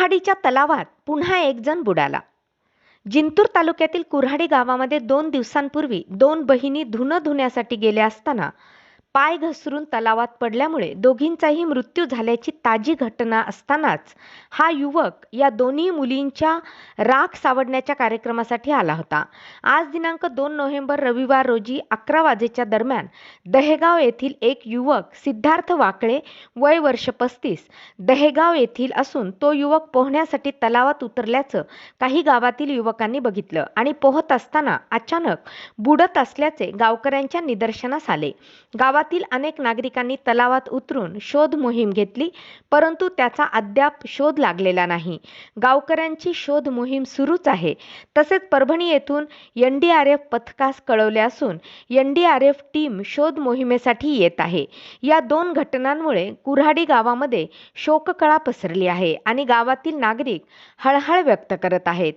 कुऱ्हाडीच्या तलावात पुन्हा एक जण बुडाला. जिंतूर तालुक्यातील कुऱ्हाडी गावामध्ये दोन दिवसांपूर्वी दोन बहिणी धुणं धुण्यासाठी गेल्या असताना पाय घसरून तलावात पडल्यामुळे दोघींचाही मृत्यू झाल्याची ताजी घटना असतानाच हा युवक या दोन्ही मुलींच्या राख सावडण्याच्या कार्यक्रमासाठी आला होता. आज दिनांक दोन नोव्हेंबर रविवार रोजी अकरा वाजेच्या दरम्यान दहेगाव येथील एक युवक सिद्धार्थ वाकळे वय वर्ष पस्तीस दहेगाव येथील असून तो युवक पोहण्यासाठी तलावात उतरल्याचं काही गावातील युवकांनी बघितलं आणि पोहत असताना अचानक बुडत असल्याचे गावकऱ्यांच्या निदर्शनास आले. गावातील अनेक नागरिकांनी तलावात उतरून शोध मोहीम घेतली परंतु त्याचा अद्याप शोध लागलेला नाही. गावकऱ्यांची शोध मोहीम सुरूच आहे. तसेच परभणी येथून एन डी आर एफ पथकास कळवले असून N D R F team शोध मोहिमेसाठी येत आहे. या दोन घटनांमुळे कुऱ्हाडी गावामध्ये शोककळा पसरली आहे आणि गावातील नागरिक हळहळ व्यक्त करत आहेत.